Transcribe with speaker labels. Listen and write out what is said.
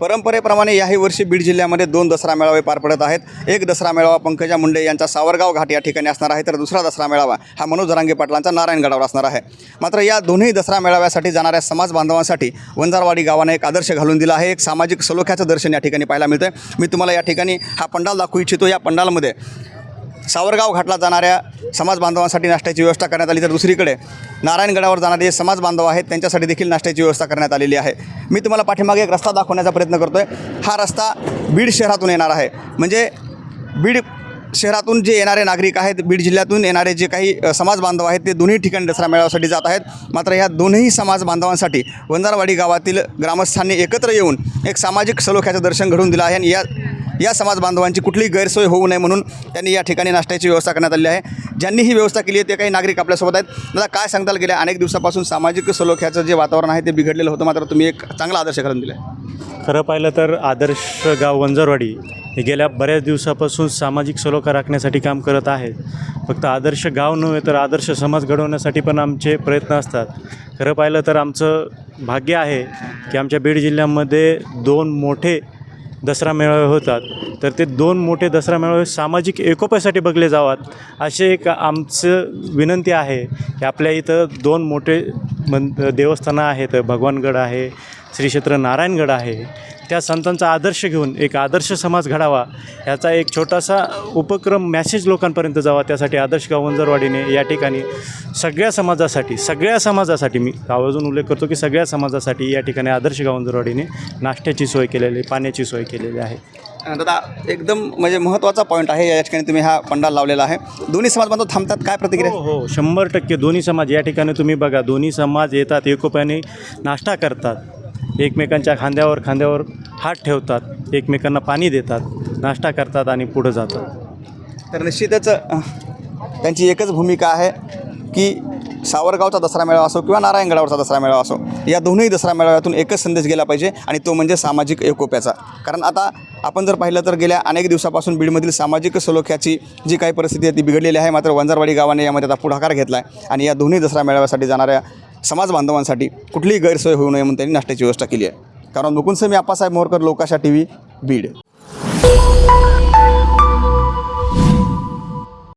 Speaker 1: परंपरेप्रमाणे याही वर्षी बीड जिल्ह्यामध्ये दोन दसरा मेळावे पार पडत आहेत. एक दसरा मेळावा पंकजा मुंडे यांचा सावरगाव घाट या ठिकाणी असणार आहे तर दुसरा दसरा मेळावा हा मनोज रांगे पाटलांचा नारायणगडावर असणार आहे. मात्र या दोन्ही दसरा मेळाव्यासाठी जाणाऱ्या समाज बांधवांसाठी वंजारवाडी गावाने एक आदर्श घालून दिला आहे. एक सामाजिक सलोख्याचं दर्शन या ठिकाणी पाहायला मिळतं मी तुम्हाला या ठिकाणी हा पंडाल दाखवू इच्छितो. या पंडालमध्ये सावरगाव घाटला जाणाऱ्या समाज बांधवांसाठी नाश्त्याची व्यवस्था करण्यात आली. तर दुसरीकडे नारायणगडावर जाणारे जे समाज बांधव आहेत त्यांच्यासाठी देखील नाश्त्याची व्यवस्था करण्यात आलेली आहे. मी तुम्हाला पाठीमागे एक रस्ता दाखवण्याचा प्रयत्न करतो आहे हा रस्ता बीड शहरातून येणार आहे. म्हणजे बीड शहरातून जे येणारे नागरिक आहेत बीड जिल्ह्यातून येणारे जे काही समाज बांधव आहेत ते दोन्ही ठिकाणी दसरा मेळाव्यासाठी जात आहेत. मात्र ह्या दोन्ही समाज बांधवांसाठी वंजारवाडी गावातील ग्रामस्थांनी एकत्र येऊन एक सामाजिक सलोख्याचं दर्शन घडवून दिलं आहे आणि या या समाज बांधवांची कुठलीही गैरसोय होऊ नये म्हणून त्यांनी या ठिकाणी नाश्त्याची व्यवस्था करण्यात आली आहे. ज्यांनी ही व्यवस्था केली आहे ते काही नागरिक आपल्यासोबत आहेत. दादा काय सांगताल गेल्या अनेक दिवसापासून सामाजिक सलोख्याचं जे वातावरण आहे ते बिघडलेलं होतं मात्र तुम्ही एक चांगला आदर्श घालून दिला आहे
Speaker 2: खरं पाहिलं तर आदर्श गाव वंजरवाडी हे गेल्या बऱ्याच दिवसापासून सामाजिक सलोखा राखण्यासाठी काम करत आहेत फक्त आदर्श गाव नव्हे तर आदर्श समाज घडवण्यासाठी पण आमचे प्रयत्न असतात. खरं पाहिलं तर आमचं भाग्य आहे की आमच्या बीड जिल्ह्यामध्ये दोन मोठे दसरा मेळावे होतात. तर ते दोन मोठे दसरा मेळावे सामाजिक एकोप्यासाठी बघले जावात. असे एक आमचं विनंती आहे की आपल्या इथं दोन मोठे मन देवस्थानं आहेत भगवानगड आहे श्री क्षेत्र नारायणगड आहे. त्या संतांचा आदर्श घेऊन एक आदर्श समाज घडावा याचा एक छोटासा उपक्रम मॅसेज लोकांपर्यंत जावा त्यासाठी आदर्श गाव वंजरवाडीने या ठिकाणी सगळ्या समाजासाठी सगळ्या समाजासाठी मी आवर्जून उल्लेख करतो की सगळ्या समाजासाठी या ठिकाणी आदर्श गाव वंजरवाडीने नाश्त्याची सोय केलेली पाण्याची सोय केलेली आहे.
Speaker 1: दादा एकदम म्हणजे महत्त्वाचा पॉईंट आहे. या ठिकाणी तुम्ही हा पंडाल लावलेला आहे. दोन्ही समाज बांधव थांबतात काय प्रतिक्रिया?
Speaker 2: हो हो शंभर टक्के दोन्ही समाज या ठिकाणी तुम्ही बघा. दोन्ही समाज येतात एकोप्याने नाश्ता करतात. एकमेकांच्या खांद्यावर खांद्यावर हात ठेवतात एकमेकांना पाणी देतात नाश्ता करतात आणि पुढं जातात.
Speaker 1: तर निश्चितच त्यांची एकच भूमिका आहे की सावरगावचा दसरा मेळावा असो किंवा नारायणगडावरचा दसरा मेळावा असो या दोन्ही दसरा मेळाव्यातून एकच संदेश गेला पाहिजे आणि तो म्हणजे सामाजिक एकोप्याचा. कारण आता आपण जर पाहिलं तर गेल्या अनेक दिवसापासून बीडमधील सामाजिक सलोख्याची जी काही परिस्थिती आहे ती बिघडलेली आहे मात्र वंजारवाडी गावाने यामध्ये आता पुढाकार घेतला आहे आणि या दोन्ही दसरा मेळाव्यासाठी जाणाऱ्या समाज बांधवांसाठी कुठलीही गैरसोय होऊ नये म्हणून त्यांनी नाश्त्याची व्यवस्था केली आहे. कारण मुकुंद आप्पासाहेब मोरकर लोकाशा टी व्ही बीड.